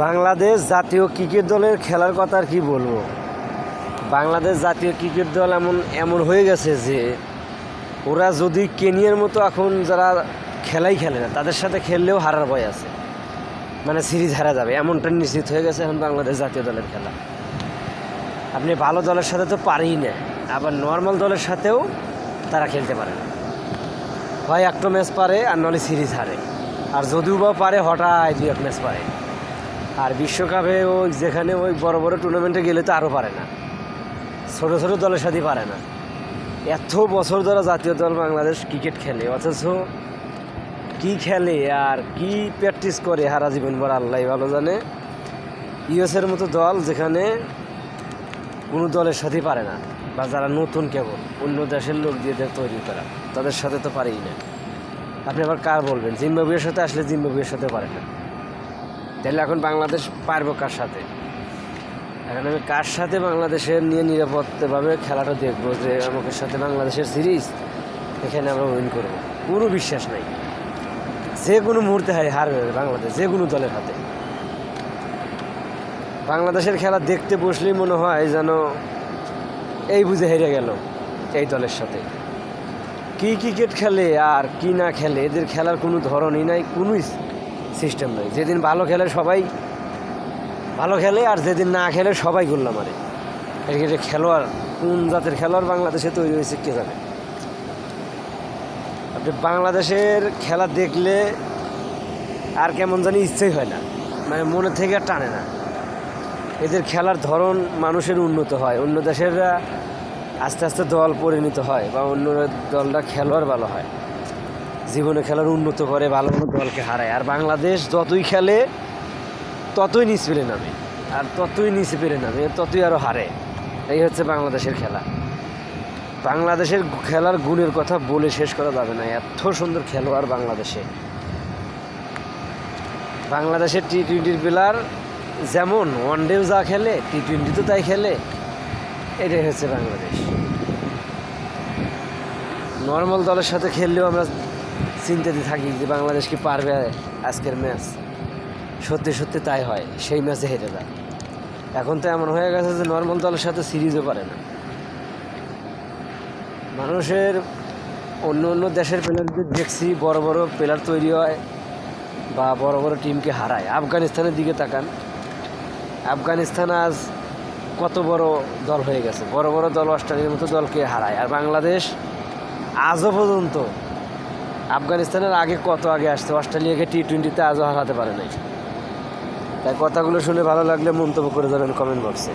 বাংলাদেশ জাতীয় ক্রিকেট দলের খেলার কথা আর কি বলব? বাংলাদেশ জাতীয় ক্রিকেট দল এমন এমন হয়ে গেছে যে, ওরা যদি কেনিয়ার মতো এখন যারা খেলাই খেলে না, তাদের সাথে খেললেও হারার ভয় আছে। মানে সিরিজ হারা যাবে, এমনটা নিশ্চিত হয়ে গেছে এখন বাংলাদেশ জাতীয় দলের খেলা। আপনি ভালো দলের সাথে তো পারেই না, আবার নর্মাল দলের সাথেও তারা খেলতে পারে না। হয় একটা ম্যাচ পারে আর নাহলে সিরিজ হারে। আর যদিও বা পারে, হঠাৎ দু এক ম্যাচ পারে। আর বিশ্বকাপে ওই যেখানে ওই বড় বড় টুর্নামেন্টে গেলে তো আরও পারে না। ছোটো ছোটো দলের সাথেই পারে না। এত বছর ধরে জাতীয় দল বাংলাদেশ ক্রিকেট খেলে, অথচ কি খেলে আর কি প্র্যাকটিস করে হারা জীবন ভর, আল্লাহ ভালো জানে। ইউএসের মতো দল যেখানে কোনো দলের সাথে পারে না, বা যারা নতুন কেবল, অন্য দেশের লোক দিয়ে তৈরি করা, তাদের সাথে তো পারেই না। আপনি আবার কার বলবেন? জিম্বাবুয়ের সাথে আসলে জিম্বাবুয়ের সাথে পারে না। তাহলে এখন বাংলাদেশ পারব কার সাথে? এখন আমি কার সাথে বাংলাদেশের নিয়ে নিরাপত্তাভাবে খেলাটা দেখব যে আমাদের সাথে বাংলাদেশের সিরিজ, এখানে আমরা উইন করব? কোনো বিশ্বাস নাই। যে কোনো মুহূর্তে হারে হারবে বাংলাদেশ, যে কোনো দলের হাতে। বাংলাদেশের খেলা দেখতে বসলেই মনে হয় যেন এই বুঝে হেরে গেল এই দলের সাথে। কি ক্রিকেট খেলে আর কি না খেলে, এদের খেলার কোনো ধরনই নাই, কোনো সিস্টেম নাই। যেদিন ভালো খেলে সবাই ভালো খেলে আর যেদিন না খেলে সবাই গোল্লা মারে। ক্রিকেটের খেলোয়াড়, কোন জাতের খেলোয়াড় বাংলাদেশে তৈরি হয়েছে কে জানে? আপনি বাংলাদেশের খেলা দেখলে আর কেমন জানি ইচ্ছেই হয় না মানে মনে থেকে আর টানে না। এদের খেলার ধরন মানুষের উন্নত হয়, অন্য দেশেররা আস্তে আস্তে দল পরিণত হয় বা অন্য দলটা খেলোয়াড় ভালো হয়। জীবনে খেলার উন্নত করে, ভালো ভালো দলকে হারায়। আর বাংলাদেশ যতই খেলে, ততই নিচ পেরে নামে। আর ততই নিচে পেরে নামে, ততই আরও হারে। এই হচ্ছে বাংলাদেশের খেলা। বাংলাদেশের খেলার গুণের কথা বলে শেষ করা যাবে না। এত সুন্দর খেলোয়াড় বাংলাদেশে। বাংলাদেশের টি টোয়েন্টির প্লেয়ার যেমন ওয়ানডেও যা খেলে টি টোয়েন্টিতেও তাই খেলে। এটাই হচ্ছে বাংলাদেশ। নর্মাল দলের সাথে খেললেও আমরা চিন্তাতে থাকি যে বাংলাদেশ কি পারবে আজকের ম্যাচ? সত্যি সত্যি তাই হয়, সেই ম্যাচে হেরে যায়। এখন তো এমন হয়ে গেছে যে নর্মাল দলের সাথে সিরিজও পারে না। মানুষের অন্য অন্য দেশের প্লেয়ারদের দেখছি, বড় বড় প্লেয়ার তৈরি হয় বা বড় বড় টিমকে হারায়। আফগানিস্তানের দিকে তাকান। আফগানিস্তান আজ কত বড় দল হয়ে গেছে। বড় বড় দল অস্ট্রেলিয়ার মতো দলকে হারায়। আর বাংলাদেশ আজও পর্যন্ত আফগানিস্তানের আগে কত আগে আসছে? অস্ট্রেলিয়াকে টি টোয়েন্টিতে আজও হারাতে পারে নাই। তাই কথাগুলো শুনে ভালো লাগলে মন্তব্য করে যাবেন কমেন্ট বক্সে।